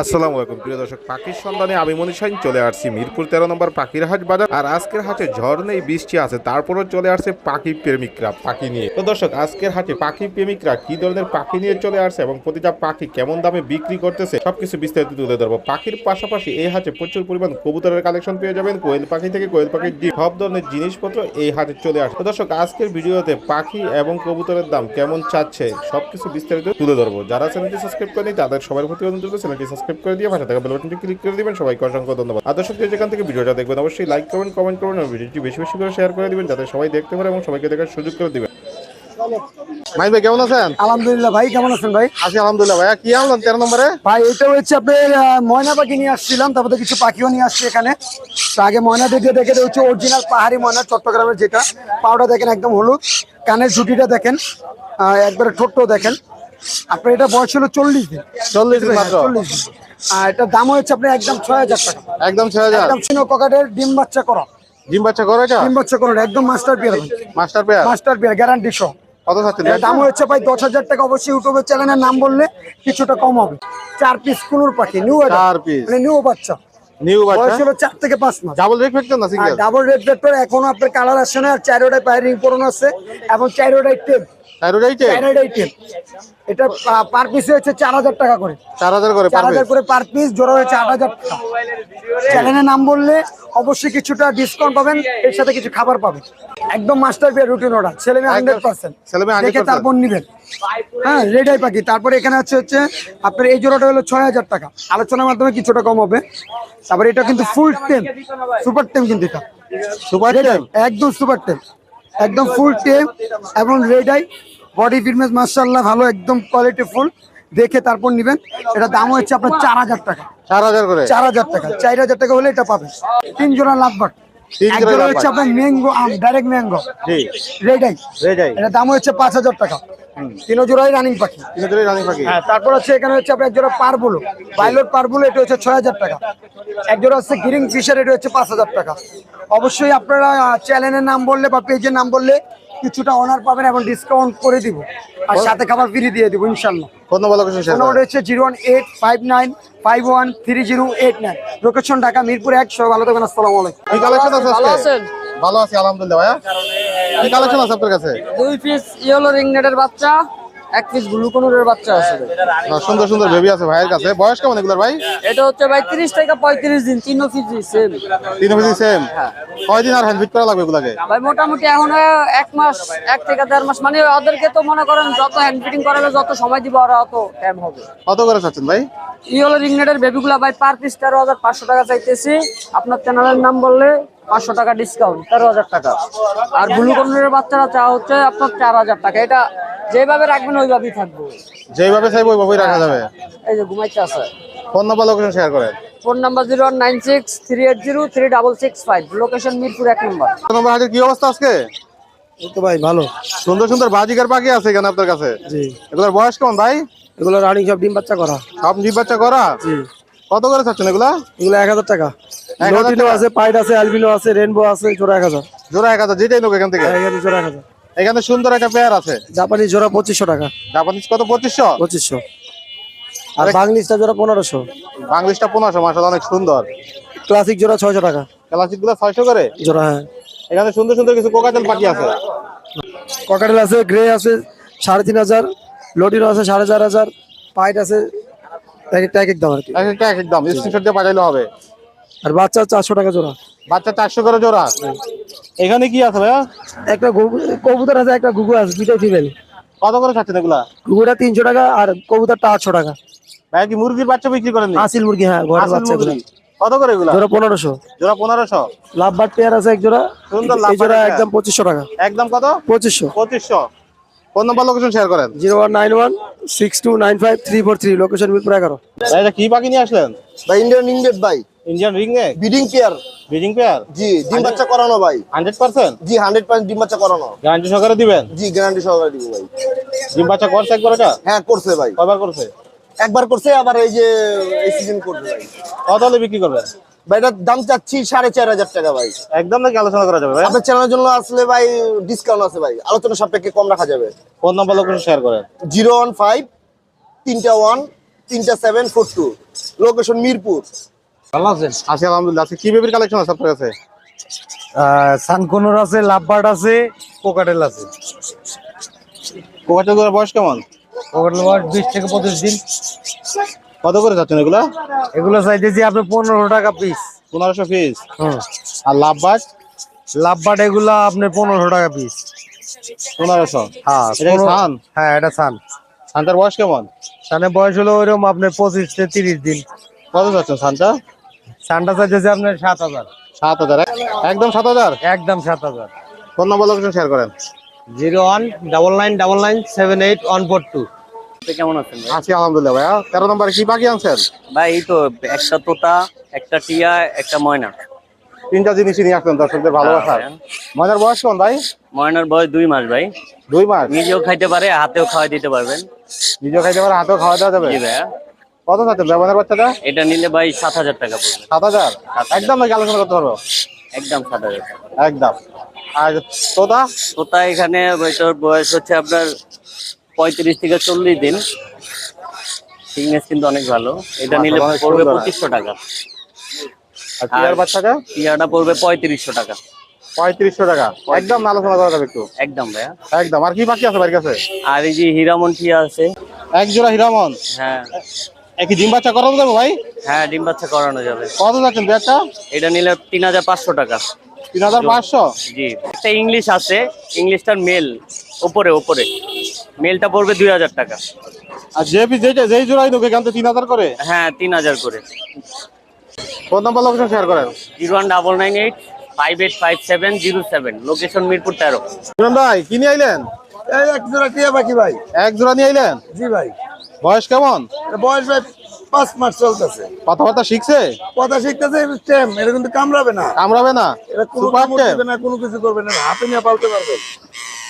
আসসালামু আলাইকুম, প্রিয় দর্শক, পাখির সন্ধানে আমি মনীষাইন চলে আসছি মিরপুর তেরো নম্বর পাখির হাট বাজার। আর আজকের হাটে ঝড় নেই, বৃষ্টি আছে, তারপরও চলে আসছে পাখি প্রেমিকরা, পাখি নিয়ে। তো দর্শক, আজকের হাটে পাখি প্রেমিকরা কি ধরনের পাখি নিয়ে চলে আসছে এবং প্রতিটা পাখি কেমন দামে বিক্রি করতেছে, সবকিছু বিস্তারিত তুলে ধরবো। পাখির পাশাপাশি এই হাটে প্রচুর পরিমাণ কবুতরের কালেকশন পেয়ে যাবেন, কোয়েল পাখি থেকে কোয়েল পাখির ডিম, সব ধরনের জিনিসপত্র এই হাটে চলে আসে। তো দর্শক, আজকের ভিডিওতে পাখি এবং কবুতরের দাম কেমন চাচ্ছে, সবকিছু বিস্তারিত তুলে ধরবো। যারা চ্যানেলটি সাবস্ক্রাইব করেনি তাদের সবার প্রতি অনুরোধ চ্যানেলটি সাবস্ক্রাইব করে দিয়ে পাশে থাকা বেল বাটনটি ক্লিক করে দিবেন। সবাইকে অসংখ্য ধন্যবাদ। আর দর্শক যেখান থেকে ভিডিওটা দেখবেন অবশ্যই লাইক করবেন কমেন্ট করবেন এবং ভিডিওটি বেশি বেশি করে শেয়ার করে দিবেন যাতে সবাই দেখতে পারে এবং সবাইকে দেখার সুযোগ করে দিবেন। ভাই কেমন আছেন? আলহামদুলিল্লাহ ভাই কেমন আছেন ভাই? আছি আলহামদুলিল্লাহ ভাইয়া। কি আনলেন তেরো নম্বরে? ভাই এটা হচ্ছে আপনার ময়না পাখি নিয়ে আসছিলাম তারপরে কিছু পাখিও নিয়ে আসছি এখানে। আগে ময়না দেখে দেখে এটা হচ্ছে অরিজিনাল পাহাড়ি ময়না চট্টগ্রামের যেটা। পাউডার দেখেন একদম হলুদ। কানের ঝুটিটা দেখেন আহ, একবারে ঠোঁটটাও দেখেন। আপনার এটা বয়স হলো চল্লিশ দিন। চল্লিশ দিন মাত্র? চল্লিশ দিন। আর এটার দাম হচ্ছে আপনার একদম ছয় হাজার টাকা। একদম ছয় হাজার? একদম চিনো ককাটের ডিম বাচ্চা করা। ডিম বাচ্চা করো এটা? ডিম বাচ্চা করা একদম master pair. Master pair? Master pair guarantee সহ। কত চাচ্ছেন? দাম হচ্ছে ভাই দশ হাজার টাকা। অবশ্যই ইউটিউবের চ্যানেলের নাম বললে কিছুটা কম হবে। চার পিস কুনুর পাখি নিউ চার piece। মানে নিউ বাচ্চা। নিউ বাচ্চা? হলো চার থেকে পাঁচ মাস। ডাবল রেট ফেকছেন না সিঙ্গেল ডাবল রেড এখনও আপনার কালার আসছে না চারোটায় পায়ারিং পড়ানো আছে এবং চারোটায় টেপ এটা পার পিস হচ্ছে চার হাজার টাকা করে। চার হাজার করে চার হাজার করে পার পিস জোড়া হয়েছে আট হাজার টাকা। চ্যানেলের নাম বললে অবশ্যই কিছুটা ডিসকাউন্ট পাবেন এর সাথে কিছু খাবার পাবেন। একদম মাস্টার রুটিন ছেলে মেয়ে হান্ড্রেড পার্সেন্ট ছেলেমেয়ে 100% দেখে তারপর নিবেন। হ্যাঁ রেডাই পাখি। তারপরে এখানে হচ্ছে হচ্ছে আপনার এই জোড়াটা হলো ছয় হাজার টাকা। আলোচনার মাধ্যমে কিছুটা কম হবে। তারপরে এটা কিন্তু ফুল টেম সুপার টেম কিন্তু এটা। সুপার টেম একদম সুপার টেম একদম ফুল টেম এবং রেড আই বডি ফিটনেস মার্শাল্লাহ ভালো একদম কোয়ালিটি ফুল দেখে তারপর নিবেন। এটা দাম হচ্ছে আপনার চার হাজার টাকা। চার হাজার করে? চার হাজার টাকা। চার হাজার টাকা হলে এটা পাবেন। তিন জোড়া লাভবাট তিন এক জোড়া জোড়া লাভবাট। হচ্ছে আপনার ম্যাঙ্গো আম direct mango eye red eye এটা দাম হচ্ছে পাঁচ হাজার টাকা। তিন জোড়াই রানিং পাখি। তিন জোড়াই রানিং পাখি। হ্যাঁ তারপর হচ্ছে এখানে হচ্ছে আপনার এক জোড়া পারবুলো। পাইলট পারবুলো এটা হচ্ছে ছয় হাজার টাকা। এক জোড়া হচ্ছে গ্রিন ফিশার এটা হচ্ছে পাঁচ হাজার টাকা। অবশ্যই আপনারা চ্যানেলের নাম বললে বা পেজের নাম বললে কিছুটা অনার পাবেন এবং ডিসকাউন্ট করে দিব। আর সাথে খাবার ফ্রি দিয়ে দিব ইনশাল্লাহ নম্বর নম্বর হচ্ছে zero one eight five nine five one three zero eight nine location Dhaka Mirpur এক সবাই ভালো থাকবেন আসসালামু আলাইকুম কি কালেকশন আছে ভালো আছেন ভালো আছি আলহামদুলিল্লাহ ভাইয়া। কি কালেকশন আছে আপনার কাছে? দুই পিস ইয়েলো রিংনেটের বাচ্চা এক পিস গ্লুকোনুরের বাচ্চা আছে। সুন্দর সুন্দর বেবি আছে ভাইয়ের কাছে। বয়স কেমন এগুলোর ভাই? এটা হচ্ছে ভাই তিরিশ থেকে পঁয়ত্রিশ দিন তিন পিস সেম তিন বেশি সেম কয়দিন আর হ্যান্ড ফিট করা লাগবে এগুলাকে? ভাই মোটামুটি এখন এক মাস এক থেকে দেড় মাস। মানে ওদেরকে তো মনে করেন যত হ্যান্ড ফিটিং করালে যত সময় দিব ওরা অত টাইম হবে। কত করে চাচ্ছেন ভাই? ইয়েলো রিংনেটের বেবিগুলা ভাই পার পিস তেরো হাজার পাঁচশো টাকা চাইতেছি। আপনার চ্যানেলের নাম বললে পাঁচশো টাকা ডিসকাউন্ট তেরো হাজার টাকা। আর গ্লুকোনুরের বাচ্চারা চা হচ্ছে আপনার চার হাজার টাকা। এটা যেভাবে রাখবেন ওইভাবেই থাকবে। যেভাবে চাইব ওইভাবেই রাখা যাবে। এই যে ঘুমাইতে আছে। ফোন নম্বর লোকেশন শেয়ার করেন। Phone number zero nine six three eight zero three double six five. Location Mirpur এক নম্বর। নম্বর হাটের কি অবস্থা আজকে? তো ভাই ভালো। সুন্দর সুন্দর বাজিকার পাখি আছে এখানে আপনার কাছে। জি। এগুলোর বয়স কেমন ভাই? এগুলো রানিং সব ডিম বাচ্চা করা। সব ডিম বাচ্চা করা? জি। কত করে চাচ্ছেন এগুলা? এগুলো এক হাজার টাকা। লোটিনো আছে পাইড আছে অ্যালবিনো আছে রেনবো আছে জোড়া এক হাজার। জোড়া এক হাজার যেটাই লোক এখান থেকে। এখানে জোড়া এক হাজার। এখানে সুন্দর একটা পেয়ার আছে। জাপানি জোড়া পঁচিশশো টাকা। জাপানিজ কত পঁচিশশো? পঁচিশশো। আর বাংলিশটা জোড়া পনেরোশো। বাংলিশটা পনেরোশো মাসাল অনেক সুন্দর। ক্লাসিক জোড়া ছয়শো টাকা। ক্লাসিকগুলো ছয়শো করে? জোড়া হ্যাঁ। এখানে সুন্দর সুন্দর কিছু কোকাটেল পাখি আছে। ককাটেল আছে গ্রে আছে সাড়ে তিন হাজার লোটিনো আছে সাড়ে চার হাজার পাইট আছে এক একটা এক এক দাম আর কি। এক একটা এক একদম স্ক্রিনশট দিয়ে পাঠাইলে হবে। আর বাচ্চা চারশো টাকা জোড়া। বাচ্চা চারশো করে জোড়া? এখানে কি আছে ভাইয়া? একটা কবুতর আছে একটা গুগু আছে দুইটাই ফিমেল কত করে চাচ্ছেন এগুলা? গুগুটা তিনশো টাকা আর কবুতরটা আটশো টাকা। ভাইয়া কি মুরগির বাচ্চা বিক্রি করেন আসিল মুরগি হ্যাঁ ঘরের বাচ্চা এগুলো। কত করে এগুলা? জোড়া পনেরোশো। জোড়া পনেরোশো। লাভবার্ড পেয়ার আছে এক জোড়া। সুন্দর এই জোড়া একদম পঁচিশশো টাকা। একদম কত? পঁচিশশো। পঁচিশশো। ফোন নম্বর লোকেশন শেয়ার করেন। Zero one nine one six two nine five three four three location Mirpur এগারো। ভাই এটা কি পাখি নিয়ে আসলেন? ভাই ইন্ডিয়ান ইন্ডিয়ান ভাই। Indian ring neck breeding pair breeding pair জি ডিম বাচ্চা করানো ভাই। Hundred percent? জি হান্ড্রেড পার্সেন্ট ডিম বাচ্চা করানো। গ্যারান্টি সহকারে দিবেন? জি গ্যারান্টি সহকারে দিব ভাই। ডিম বাচ্চা করছে একবার এটা? হ্যাঁ করছে ভাই। কয়বার করছে? একবার করছে আবার এই যে এই সিজন করবে ভাই। কত বিক্রি করবেন? ভাই এটার দাম চাচ্ছি সাড়ে চার হাজার টাকা ভাই। একদম নাকি আলোচনা করা যাবে ভাই? আপনার চ্যানেলের জন্য আসলে ভাই ডিসকাউন্ট আছে ভাই। আলোচনা সাপেক্ষে কম রাখা যাবে। ফোন নাম্বার লোকেশন শেয়ার করেন। জিরো ওয়ান ফাইভ তিনটা ওয়ান তিনটা seven four two. Location Mirpur. ভালো আছেন? আছি আলহামদুলিল্লাহ। আজকে কি বেবির কালেকশন আছে আপনার কাছে? সানকোনর আছে লাভবার্ড আছে কোকাটেল আছে। কোকাটেলগুলোর বয়স কেমন? কোকাটেল বয়স বিশ থেকে পঁচিশ দিন। কত করে যাচ্ছেন এগুলা? এগুলো চাইতেছি আপনি পনেরো টাকা পিস পনেরোশো পিস আর লাভ বাট লাভবার্ড এগুলো আপনার পনেরোশো টাকা পিস পনেরোশো? হ্যাঁ সান হ্যাঁ এটা সান সানটার বয়স কেমন? সানের বয়স হলো ওইরকম আপনার পঁচিশ থেকে তিরিশ দিন। কত যাচ্ছেন সানটা সানটা চাইতেছে আপনার সাত হাজার। সাত হাজার। একদম সাত হাজার? একদম সাত হাজার। ফোন নম্বর লোকেশন শেয়ার করেন। Zero one double nine double nine seven eight one four two. কেমন আছেন ভাই? আছি আলহামদুলিল্লাহ ভাইয়া। তেরো নম্বরে কি বাকি আনছেন? ভাই এই তো একটা তোতা একটা টিয়া একটা ময়না। তিনটা জিনিসই নিয়ে আসলেন দর্শকদের ভালোবাসা হ্যাঁ, বয়স কেমন ভাই? ময়নার বয়স দুই মাস ভাই। দুই মাস? নিজেও খাইতে পারে হাতেও দিতে পারবেন। নিজেও খাইতে পারে হাতেও খাওয়া দাওয়া যাবে? জি ভাইয়া। কত বাচ্চাটা? এটা নিলে ভাই সাত হাজার টাকা পড়বে। সাত হাজার? একদম নাকি আলোচনা করতে পারব? একদম সাত হাজার একদম। আর তোতা? এখানে বয়স হচ্ছে আপনার পঁয়ত্রিশ থেকে চল্লিশ দিন। ফিটনেস কিন্তু অনেক ভালো। এটা নিলে পড়বে। পঁচিশশো টাকা। আর টিয়ার বাচ্চাটা? টিয়াটা পড়বে পঁয়ত্রিশশো টাকা। পঁয়ত্রিশশো টাকা। একদম আলোচনা করা যাবে একটু। একদম ভাইয়া। একদম। আর কি বাকি আছে বাড়ির কাছে? আর এই যে হীরামন টিয়া আছে। এক জোড়া হিরামন? হ্যাঁ। একই ডিম বাচ্চা করানো যাবে ভাই? হ্যাঁ ডিম বাচ্চা করানো যাবে। কত যাচ্ছেন ব্যাগটা এটা নিলে তিন হাজার পাঁচশো টাকা। তিন হাজার পাঁচশো? জি। একটা ইংলিশ আছে। ইংলিশটার মেল। ওপরে ওপরে। মেলটা পড়বে দুই হাজার টাকা। আর যে পিস যেটা যেই জোড়াই নুক এখান থেকে তিন হাজার করে? হ্যাঁ তিন হাজার করে। ফোন নাম্বার লোকেশন শেয়ার করেন। Zero one double nine eight five eight five seven zero seven. Location Mirpur তেরো। ভাই কি নিয়ে আইলেন? এই এক জোড়া টিয়া পাখি ভাই। এক জোড়া নিয়ে আইলেন? জি ভাই। বয়স কেমন? বয়স ভাই পাঁচ মাস চলতেছে। কথাবার্তা শিখছে? কথা শিখতেছে স্টেম এটা কিন্তু কামড়াবে না। কামড়াবে না? এটা কোনো সুপার কামড় টেপ? দিবে না কোনো কিছু করবে না হাতে নিয়ে পালতে পারবে।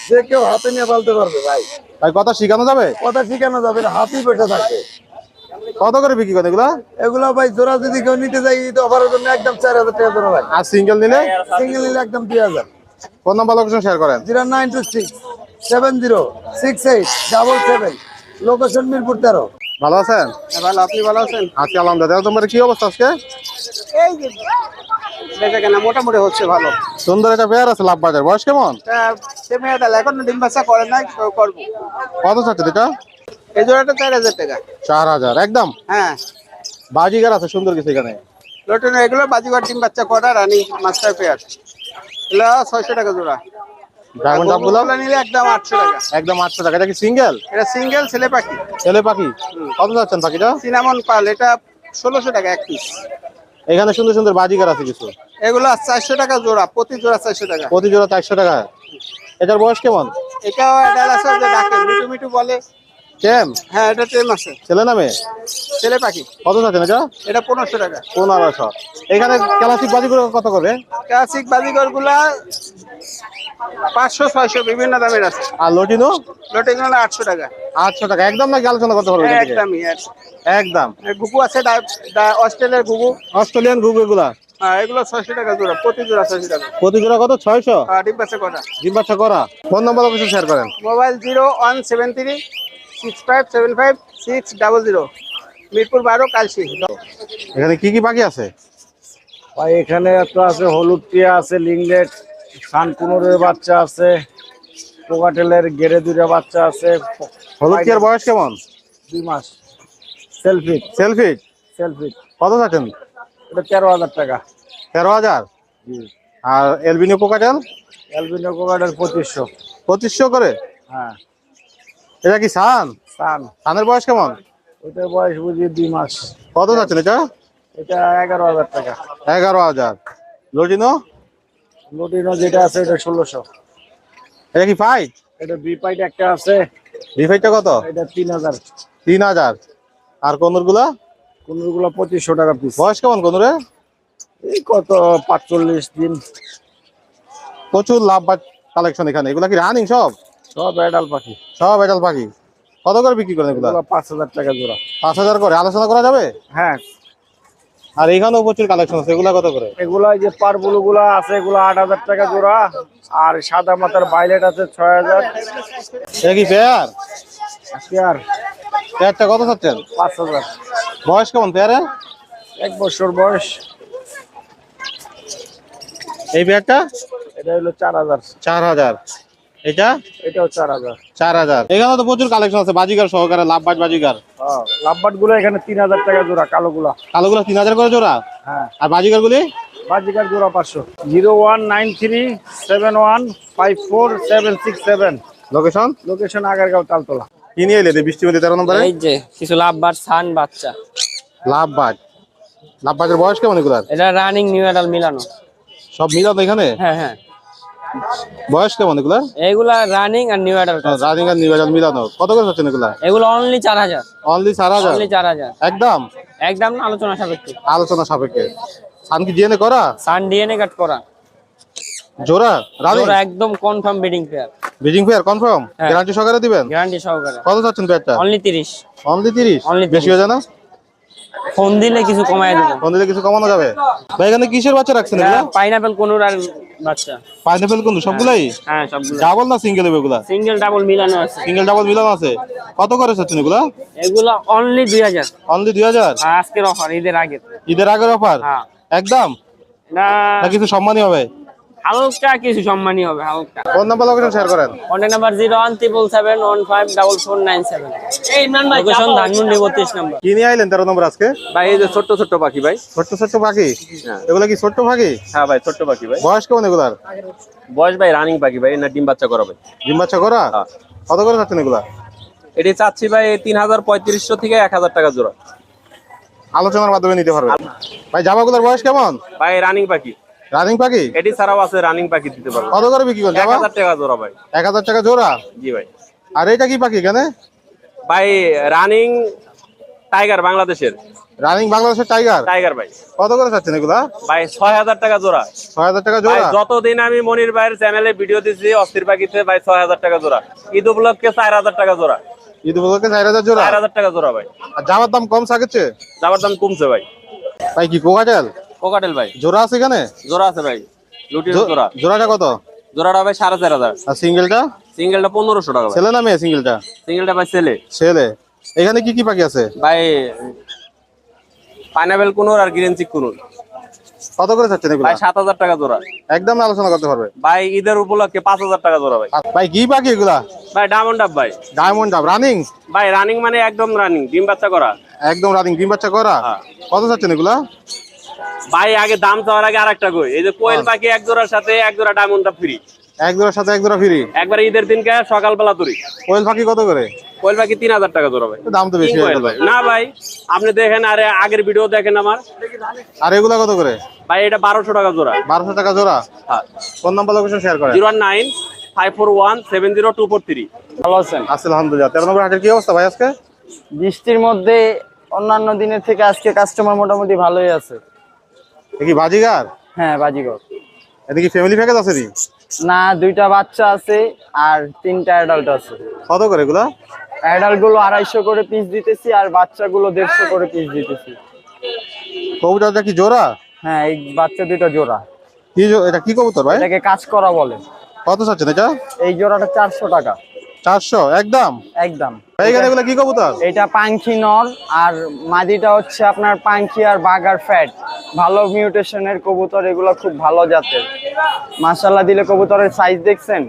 যে কেউ হাতে নিয়ে পালতে পারবে ভাই। ভাই কথা শিখানো যাবে? কথা শিখানো যাবে না হাতেই বসে থাকবে কত করে বিক্রি করেন এগুলা? এগুলো ভাই জোড়া যদি কেউ নিতে যাই তো অফারের জন্য একদম চার হাজার টাকা জোড়া ভাই আর সিঙ্গেল নিলে? সিঙ্গেল নিলে একদম দুই হাজার। ফোন নাম্বার লোকেশন শেয়ার করেন? Zero nine two six seven zero six eight double seven. Location Mirpur তেরো। ভালো আছেন? ভালো আপনি ভালো আছেন? আজকে আলহামদুলিল্লাহ। তোমার কি অবস্থা আজকে? এই যে বেচা কেনা মোটামুটি হচ্ছে ভালো। সুন্দর একটা পেয়ার আছে লাভ বাজার বয়স কেমন? এখন ডিম বাচ্চা করে নাই করব। কত চাচ্ছে এটা এই জোড়াটা চার হাজার টাকা। চার হাজার একদম? হ্যাঁ। বাজিগার আছে সুন্দর কিছু এখানে। লটন এগুলো বাজিঘর ডিম বাচ্চা করা রানি মাস্টার পেয়ার। এগুলো ছয়শো টাকা জোড়া। ডায়মন্ড ডাবগুলো নিলে একদম আটশো টাকা। একদম আটশো টাকা। এটা কি সিঙ্গেল এটা সিঙ্গেল ছেলে পাখি। ছেলে পাখি? কত যাচ্ছেন পাখিটা? সিনামন পাল এটা ষোলোশো টাকা এক পিস এখানে সুন্দর সুন্দর বাজিগার আছে কিছু। এগুলো চারশো টাকা জোড়া প্রতি জোড়া চারশো টাকা। প্রতি জোড়া চারশো টাকা। এটার বয়স কেমন এটাও একটা আছে যে ডাকে মিটু মিটু বলে কেম হ্যাঁ এটা টেম আছে ছেলে নামে ছেলে পাখি কত যাচ্ছেন এটা এটা পনেরোশো টাকা পনেরোশো এখানে ক্লাসিক বাজিগুলো কত করে ক্লাসিক বাজিগরগুলা পাঁচশো ছয়শো বিভিন্ন দামের আছে আর লটিনো লোটিং হলো আটশো টাকা আটশো টাকা একদম নাকি আলোচনা করতে পারবে এখান থেকে? একদমই এক- একদম গুগু আছে অস্ট্রেলিয়ার গুগু অস্ট্রেলিয়ান গুগু এগুলা হ্যাঁ এগুলো ছয়শো টাকা জোড়া প্রতি জোড়া ছয়শো টাকা। প্রতি জোড়া কত? ছয়শো? আর ডিম কটা? ডিম বাচ্চা করা ফোন নম্বর লোকেশন শেয়ার করেন। Mobile zero one seven three six five seven five six double zero. Mirpur বারো কালসি এখানে কি কি পাখি আছে? ভাই এখানে একটা আছে হলুদ টিয়া আছে লিংলেট সানকুনুরের বাচ্চা আছে পোকাটেলের গেড়ে দুইটা বাচ্চা আছে। হলুদ টিয়ার বয়স কেমন? দুই মাস। সেলফি সেলফি সেলফি কত যাচ্ছেন এটা তেরো হাজার টাকা। তেরো হাজার? আর এলবিনিও পোকাটেল অ্যালবিনো কোকাটের পঁচিশশো। পঁচিশশো করে? হ্যাঁ। এটা কি সান? সান। সানের বয়স কেমন? ওইটার বয়স বুঝি দুই মাস। কত যাচ্ছেন এটা? এটা এগারো হাজার টাকা। এগারো হাজার। লটিনো লুটিনো যেটা আছে এটা ষোলোশো। এটা কি ফাইট এটা বি পাইট একটা আছে। ডিফাইটটা কত? এটা তিন হাজার। তিন হাজার। আর কনুর গুলা পঁচিশশো টাকা পিস বয়স কেমন কনুরে এই কত পাঁচচল্লিশ দিন। প্রচুর লাভ কালেকশন এখানে। এগুলা কি রানিং সব? সব অ্যাডাল পাখি। সব এটাল পাখি। কত করে বিক্রি করেন এগুলা? পাঁচ হাজার টাকা জোড়া। পাঁচ হাজার করে। আলোচনা করা যাবে? হ্যাঁ। আর এখানেও প্রচুর কালেকশন আছে। এগুলা কত করে? এগুলা যে পারবুলগুলা আছে এগুলা আট হাজার টাকা জোড়া। আর সাদা মাথার বাইলেট আছে ছয় হাজার। এটা কি পেয়ার পেয়ার পেয়ারটা কত চাচ্ছেন? পাঁচ হাজার। বয়স কেমন পেয়ারের এক বছর বয়স। এই পেয়ারটা? এটা হলো চার হাজার। চার হাজার। এটা? এটাও চার হাজার। চার হাজার। এখানে তো প্রচুর কালেকশন আছে সহকারে বাজিগার। হ্যাঁ লাভবাটগুলো এখানে তিন হাজার টাকা জোড়া কালো গুলা কালোগুলো তিন হাজার করে জোড়া? হ্যাঁ। আর গুলি বাজিকার জোড়া পাঁচশো। Zero one nine three seven one five four seven six seven. Location location Agargaon Taltala. কি নিয়ে এলে বৃষ্টি মধ্যে তেরো নম্বরে? এই যে কিছু লাভবার সান বাচ্চা। লাভবাজ লাভবাজের বয়স কেমন এগুলার? এটা রানিং নিউ অ্যাডাল মিলানো। সব মিলানো এখানে? হ্যাঁ হ্যাঁ। বয়স কেমন এগুলার? এইগুলা রানিং আর নিউ অ্যাডাল রানিং আর নির্বাচন মিলানো। কত করে হচ্ছেন এগুলা? এগুলো অনলি একদম? একদম না আলোচনা সাপেক্ষে। আলোচনা সাপেক্ষে। সান কি জিএনএ করা? সান ডিএনএ কাট করা। জোড়া? রানিং একদম কনফার্ম বিডিং পেয়ার বিজিং ফেয়ার কনফার্ম হ্যাঁ। গ্যারান্টি সহকারে দিবেন? গ্যারান্টি সহকারে। কত চাচ্ছেন পেয়ারটা অনলি তিরিশ। অনলি তিরিশ? Only বেশি হয়ে যায় না? ফোন দিলে কিছু কমায় দেবো। ফোন দিলে কিছু কমানো যাবে? ভাই এখানে কিসের বাচ্চা রাখছেন এগুলা? পাইনাপেল কোনুর আর বাচ্চা। পাইনাপেল কোন সবগুলাই? হ্যাঁ সবগুলো ডাবল না সিঙ্গেল হবে এগুলা? সিঙ্গেল ডাবল মিলানো আছে। সিঙ্গেল ডাবল মিলানো আছে। কত করে চাচ্ছেন এগুলা? এগুলো অনলি দুই হাজার। অনলি দুই হাজার? আর আজকের অফার ঈদের আগে ঈদের আগের অফার হ্যাঁ। একদম? না। না কিছু সম্মানই হবে? হালকা কিছু সম্মানই হবে হালকা। ফোন নাম্বার লোকেশন শেয়ার করেন। Contact number zero one triple seven one five double four nine seven location Dhanmondi বত্রিশ নম্বর। কি নিয়ে আইলেন তেরো নম্বর আজকে? ভাই এই যে ছোট্ট ছোট্ট পাখি ভাই। ছোট্ট ছোট্ট পাখি? এগুলা কি ছোট্ট পাখি? হ্যাঁ ভাই ছোট্ট পাখি ভাই। বয়স কেমন এগুলার? বয়স ভাই রানিং পাখি ভাই না ডিম বাচ্চা করা ভাই। ডিম বাচ্চা করা? হ্যাঁ। কত করে চাচ্ছেন এগুলা? এটি চাচ্ছি ভাই তিন হাজার পঁয়ত্রিশশো থেকে এক হাজার টাকা জোড়া। আলোচনার মাধ্যমে নিতে পারবেন। ভাই জামাগুলোর বয়স কেমন? ভাই রানিং পাখি। রানিং পাখি? এটি ছাড়াও আছে রানিং পাখি দিতে পারব। কত করে বিক্রি জামা হাজার টাকা জোড়া ভাই। এক হাজার টাকা জোড়া? জি ভাই। আর এটা কি পাখি এখানে? ভাই রানিং টাইগার বাংলাদেশের। রানিং বাংলাদেশের টাইগার টাইগার ভাই। কত করে চাচ্ছেন এগুলা? ভাই ছয় হাজার টাকা জোড়া। ছয় হাজার টাকা ভাই জোড়া যতদিন আমি মনির ভাইয়ের চ্যানেলে ভিডিও দিচ্ছি অস্থির পাখিতে ভাই ছয় হাজার টাকা জোড়া। ঈদ উপলক্ষে চার হাজার টাকা জোড়া। ঈদ উপলক্ষে চার হাজার জোড়া? চার হাজার টাকা জোড়া ভাই। আর জামার দাম কম থাকছে যাবার দাম কমছে ভাই। ভাই কি কোকাটেল? কোকাটেল ভাই। জোড়া আছে এখানে? জোড়া আছে ভাই। লুটির জোড়া। জোড়াটা কত? জোড়াটা ভাই সাড়ে চার হাজার। আর সিঙ্গেলটা? সিঙ্গেলটা পনেরোশো টাকা ছেলে না মেয়ে সিঙ্গেলটা? সিঙ্গেলটা ভাই ছেলে। ছেলে। এখানে কি কি পাখি আছে? ভাই পাইনাপেল কুনুর আর গ্রিন চিক কুনুর। কত করে চাচ্ছেন এগুলা? ভাই সাত হাজার টাকা জোড়া। একদম আলোচনা করতে পারবে। ভাই ঈদের উপলক্ষে পাঁচ হাজার টাকা জোড়া ভাই। ভাই কি পাখি এগুলা? ভাই ডায়মন্ড আপ ভাই। ডায়মন্ড আপ রানিং ভাই রানিং মানে একদম রানিং ডিম বাচ্চা করা। একদম রানিং ডিম বাচ্চা করা? হ্যাঁ। কত চাচ্ছেন এগুলা? ভাই আগে দাম চাওয়ার আগে আরেকটা কই। এই যে কোয়েল পাখি এক জোড়ার সাথে এক জোড়া ডায়মন্ড ফ্রি এক জোড়ার সাথে এক জোড়া ফ্রি একবার ঈদের দিনকে সকালবেলা তুরি কোয়েল পাখি কত করে? কোয়েল পাখি তিন হাজার টাকা জোড়া ভাই। দাম তো বেশি King হয়ে গেল। ভাই না ভাই আপনি দেখেন আরে আগের ভিডিও দেখেন আমার। আর এগুলা কত করে? ভাই এটা বারোশো টাকা জোড়া। বারোশো টাকা জোড়া? হ্যাঁ। ফোন নাম্বার লোকেশন শেয়ার করেন। Zero nine five four one seven zero two four three. ভালো আছেন? আসলে আলহামদুলিল্লাহ তেরো নম্বর হাটের কি অবস্থা ভাই আজকে? বৃষ্টির মধ্যে অন্যান্য দিনের থেকে আজকে কাস্টমার মোটামুটি ভালোই আছে। কি বাজিগার? হ্যাঁ বাজিগর। এদিকে ফ্যামিলি প্যাকেজ আছে নি? না দুইটা বাচ্চা আছে আর তিনটা অ্যাডাল্ট আছে। কত করে এগুলা? অ্যাডাল্টগুলো আড়াইশো করে পিস দিতেছি আর বাচ্চাগুলো দেড়শো করে পিস দিতেছি। কবুতরটা কি জোড়া? হ্যাঁ এই বাচ্চা দুটো জোড়া। কি এটা কি কবুতর ভাই? এটাকে কাজ করা বলে। কত চাচ্ছেন এটা? এই জোড়াটা চারশো টাকা। চারশো একদম? একদম। ভাই এখানে এগুলা কি কবুতর? এটা পাঙ্খি নর আর মাদিটা হচ্ছে আপনার পাঙ্খি আর বাগার ফ্যাট। ভালো মিউটেশনের কবুতর এগুলো খুব ভালো জাতের। মাসাল্লাহ দিলে কবুতরের সাইজ দেখছেন?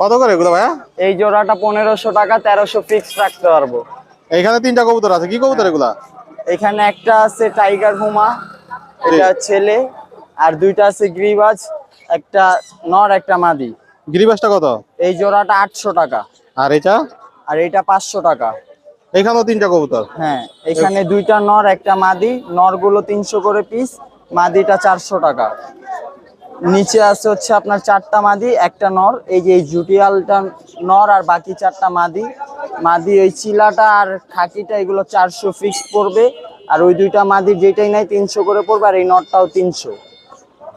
কত করে এগুলো ভাইয়া? এই জোড়াটা পনেরোশো টাকা তেরোশো ফিক্স রাখতে পারব। এখানে তিনটা কবুতর আছে কি কবুতর এগুলা? এখানে একটা আছে টাইগার হুমা এটা ছেলে আর দুইটা আছে গ্রিবাজ একটা নর একটা মাদি। গিরিবাসটা কত? এই জোড়াটা আটশো টাকা। আর এটা? আর এটা পাঁচশো টাকা। এখানেও তিনটা কবুতর? হ্যাঁ এখানে দুইটা নর একটা মাদি। নরগুলো তিনশো করে পিস মাদিটা চারশো টাকা। নিচে আছে হচ্ছে আপনার চারটা মাদি একটা নর। এই যে এই জুটিয়ালটা নর আর বাকি চারটা মাদি। মাদি ওই চিলাটা আর খাকিটা এগুলো চারশো ফিক্স পড়বে। আর ওই দুইটা মাদির যেটাই নাই তিনশো করে পড়বে আর এই নরটাও তিনশো।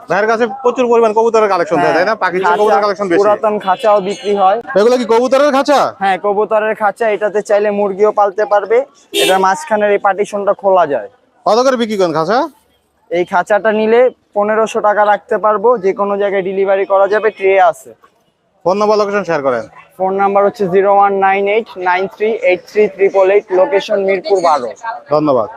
ভাইয়ের কাছে প্রচুর পরিমাণ কবুতরের কালেকশন থাকে তাই না? পাখির কবুতরের কালেকশন বেশি। পুরাতন খাঁচাও বিক্রি হয়। এগুলো কি কবুতরের খাঁচা? হ্যাঁ কবুতরের খাঁচা এটাতে চাইলে মুরগিও পালতে পারবে। এটার মাঝখানের এই পার্টিশনটা খোলা যায়। কত করে বিক্রি করেন খাসা এই খাঁচাটা নিলে পনেরোশো টাকা রাখতে পারব যে কোনো জায়গায় ডেলিভারি করা যাবে ট্রে আছে। ফোন নম্বর লোকেশন শেয়ার করেন। ফোন নাম্বার হচ্ছে zero one nine eight nine three eight three triple eight location Mirpur বারো। ধন্যবাদ।